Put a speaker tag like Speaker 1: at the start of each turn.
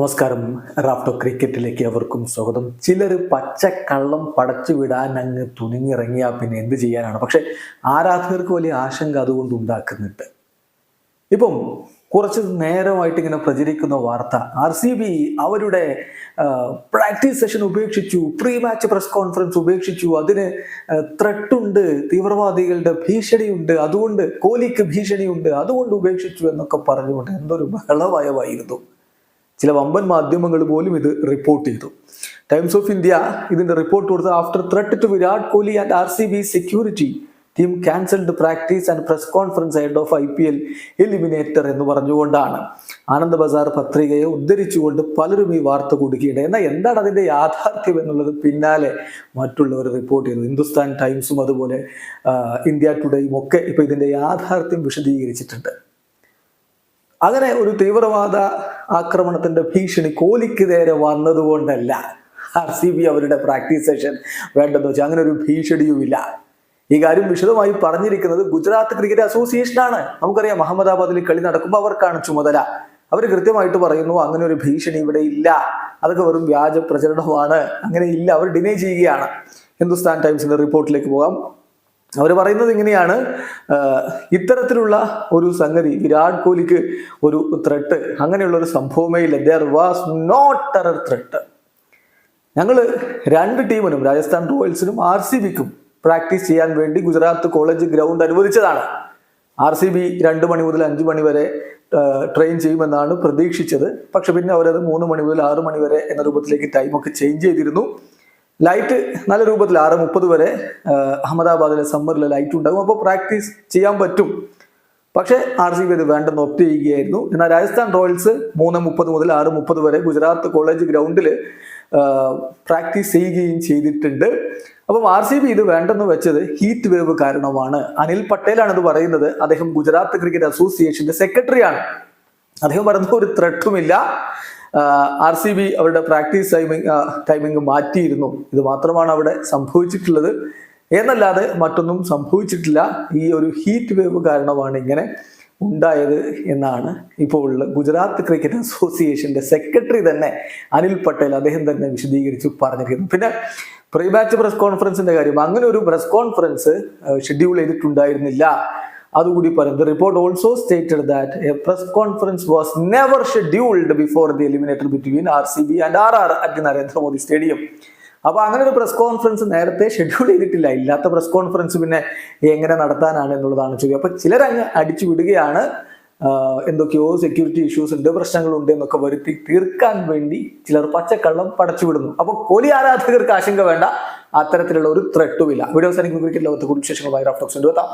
Speaker 1: നമസ്കാരം. റാഫ്റ്റോ ക്രിക്കറ്റിലേക്ക് അവർക്കും സ്വാഗതം. ചിലർ പച്ചക്കള്ളം പടച്ചു വിടാൻ അങ്ങ് തുനിഞ്ഞിറങ്ങിയാൽ പിന്നെ എന്ത് ചെയ്യാനാണ്? പക്ഷെ ആരാധകർക്ക് വലിയ ആശങ്ക അതുകൊണ്ട് ഉണ്ടാക്കുന്നുണ്ട്. ഇപ്പം കുറച്ച് നേരമായിട്ട് ഇങ്ങനെ പ്രചരിക്കുന്ന വാർത്ത. ആർ സി ബി അവരുടെ പ്രാക്ടീസ് സെഷൻ ഉപേക്ഷിച്ചു പ്രീ മാച്ച് പ്രസ് കോൺഫറൻസ് ഉപേക്ഷിച്ചു. അതിന് ത്രട്ടുണ്ട് തീവ്രവാദികളുടെ ഭീഷണിയുണ്ട്. അതുകൊണ്ട് കോഹ്ലിക്ക് ഭീഷണിയുണ്ട്. അതുകൊണ്ട് ഉപേക്ഷിച്ചു എന്നൊക്കെ പറഞ്ഞുകൊണ്ട് എന്തൊരു ബഹളമയമായിരുന്നു ചില വമ്പൻ മാധ്യമങ്ങൾ പോലും ഇത് റിപ്പോർട്ട് ചെയ്തു. ടൈംസ് ഓഫ് ഇന്ത്യ ഇതിന്റെ റിപ്പോർട്ട് കൊടുത്ത് after threat to Virat Kohli and R C B security team cancelled practice and press conference head of I P L eliminator എന്ന് പറഞ്ഞുകൊണ്ടാണ്. ആനന്ദ് ബസാർ പത്രികയെ ഉദ്ധരിച്ചുകൊണ്ട് പലരും ഈ വാർത്ത കൊടുക്കുകയുണ്ട് എന്നാൽ എന്താണ് അതിന്റെ യാഥാർത്ഥ്യം എന്നുള്ളത് പിന്നാലെ മറ്റുള്ളവർ റിപ്പോർട്ട് ചെയ്തു. ഹിന്ദുസ്ഥാൻ ടൈംസും അതുപോലെ ഇന്ത്യ ടുഡേയും ഒക്കെ ഇപ്പോൾ ഇതിന്റെ യാഥാർത്ഥ്യം വിശദീകരിച്ചിട്ടുണ്ട്. അങ്ങനെ ഒരു തീവ്രവാദ ആക്രമണത്തിന്റെ ഭീഷണി കോലിക്ക് നേരെ വന്നതുകൊണ്ടല്ല. ആർ സി ബി അവരുടെ പ്രാക്ടീസ് സെഷൻ വേണ്ടെന്ന് വെച്ചാൽ അങ്ങനെ ഒരു ഭീഷണിയുമില്ല. ഈ കാര്യം വിശദമായി പറഞ്ഞിരിക്കുന്നത് ഗുജറാത്ത് ക്രിക്കറ്റ് അസോസിയേഷൻ ആണ്. നമുക്കറിയാം അഹമ്മദാബാദിൽ കളി നടക്കുമ്പോൾ അവർക്കാണ് ചുമതല. അവർ കൃത്യമായിട്ട് പറയുന്നു അങ്ങനെ ഒരു ഭീഷണി ഇവിടെ ഇല്ല. അതൊക്കെ വെറും വ്യാജ പ്രചരണമാണ്. അങ്ങനെ ഇല്ല. അവർ ഡിനൈ ചെയ്യുകയാണ്. ഹിന്ദുസ്ഥാൻ ടൈംസിന്റെ റിപ്പോർട്ടിലേക്ക് പോകാം. അവർ പറയുന്നത് ഇങ്ങനെയാണ്. ഇത്തരത്തിലുള്ള ഒരു സംഗതി വിരാട് കോഹ്ലിക്ക് ഒരു ത്രെട്ട് അങ്ങനെയുള്ള ഒരു സംഭവമേ ഇല്ല. There was not terror threat ഞങ്ങൾ രണ്ട് ടീമിനും രാജസ്ഥാൻ റോയൽസിനും ആർ സി ബിക്കും പ്രാക്ടീസ് ചെയ്യാൻ വേണ്ടി ഗുജറാത്ത് കോളേജ് ഗ്രൗണ്ട് അനുവദിച്ചതാണ്. ആർ സി ബി രണ്ട് മണി മുതൽ അഞ്ച് മണി വരെ ട്രെയിൻ ചെയ്യുമെന്നാണ് പ്രതീക്ഷിച്ചത്. പക്ഷെ പിന്നെ അവരത് മൂന്ന് മണി മുതൽ ആറ് മണി വരെ എന്ന രൂപത്തിലേക്ക് ടൈമൊക്കെ ചേഞ്ച് ചെയ്തിരുന്നു. ലൈറ്റ് നല്ല രൂപത്തിൽ ആറ് മുപ്പത് വരെ അഹമ്മദാബാദിലെ സമ്മറിൽ ലൈറ്റ് ഉണ്ടാകും. അപ്പോൾ പ്രാക്ടീസ് ചെയ്യാൻ പറ്റും. പക്ഷേ ആർ സി ബി അത് വേണ്ടെന്ന് ഒപ്റ്റ് ചെയ്യുകയായിരുന്നു. എന്നാൽ രാജസ്ഥാൻ റോയൽസ് മൂന്ന് മുപ്പത് മുതൽ ആറ് മുപ്പത് വരെ ഗുജറാത്ത് കോളേജ് ഗ്രൗണ്ടിൽ പ്രാക്ടീസ് ചെയ്യുകയും ചെയ്തിട്ടുണ്ട്. അപ്പം ആർ സി ബി ഇത് വേണ്ടെന്ന് വെച്ചത് ഹീറ്റ് വേവ് കാരണമാണ്. അനിൽ പട്ടേലാണ് ഇത് പറയുന്നത്. അദ്ദേഹം ഗുജറാത്ത് ക്രിക്കറ്റ് അസോസിയേഷന്റെ സെക്രട്ടറിയാണ് അദ്ദേഹം പറയുന്നത് ഒരു ത്രെട്ടുമില്ല ആർ സി ബി അവരുടെ പ്രാക്ടീസ് ടൈമിംഗ് ടൈമിംഗ് മാറ്റിയിരുന്നു. ഇത് മാത്രമാണ് അവിടെ സംഭവിച്ചിട്ടുള്ളത്. എന്നല്ലാതെ മറ്റൊന്നും സംഭവിച്ചിട്ടില്ല. ഈ ഒരു ഹീറ്റ് വേവ് കാരണമാണ് ഇങ്ങനെ ഉണ്ടായത് എന്നാണ് ഇപ്പോൾ ഉള്ള ഗുജറാത്ത് ക്രിക്കറ്റ് അസോസിയേഷന്റെ സെക്രട്ടറി തന്നെ അനിൽ പട്ടേൽ അദ്ദേഹം തന്നെ വിശദീകരിച്ച് പറഞ്ഞിരിക്കുന്നു. പിന്നെ പ്രീ മാച്ച് പ്രസ് കോൺഫറൻസിന്റെ കാര്യം. അങ്ങനെ ഒരു പ്രസ് കോൺഫറൻസ് ഷെഡ്യൂൾ ചെയ്തിട്ടുണ്ടായിരുന്നില്ല. അതുകൂടി പറയുന്നത് report also stated that a press conference was never scheduled before the eliminator between R C B and R R at Narendra Modi stadium അപ്പൊ അങ്ങനെ ഒരു പ്രസ് കോൺഫറൻസ് നേരത്തെ ഷെഡ്യൂൾ ചെയ്തിട്ടില്ല. ഇല്ലാത്ത പ്രസ് കോൺഫറൻസ് പിന്നെ എങ്ങനെ നടത്താനാണ് എന്നുള്ളതാണ് ചോദ്യം. അപ്പൊ ചിലരങ്ങ് അടിച്ചു വിടുകയാണ്. എന്തൊക്കെയോ സെക്യൂരിറ്റി ഇഷ്യൂസ് ഉണ്ട് പ്രശ്നങ്ങളുണ്ട് എന്നൊക്കെ വരുത്തി തീർക്കാൻ വേണ്ടി ചിലർ പച്ചക്കള്ളം പടച്ചു വിടുന്നു. അപ്പൊ കോലി ആരാധകർക്ക് ആശങ്ക വേണ്ട. അത്തരത്തിലുള്ള ഒരു ത്രെട്ടുമില്ല വീഡിയോ അവസാനിക്കുന്ന. ക്രിക്കറ്റ് ലോകത്തെ കുറിച്ച് വിശേഷങ്ങളുമായി ഉണ്ട് എത്താം.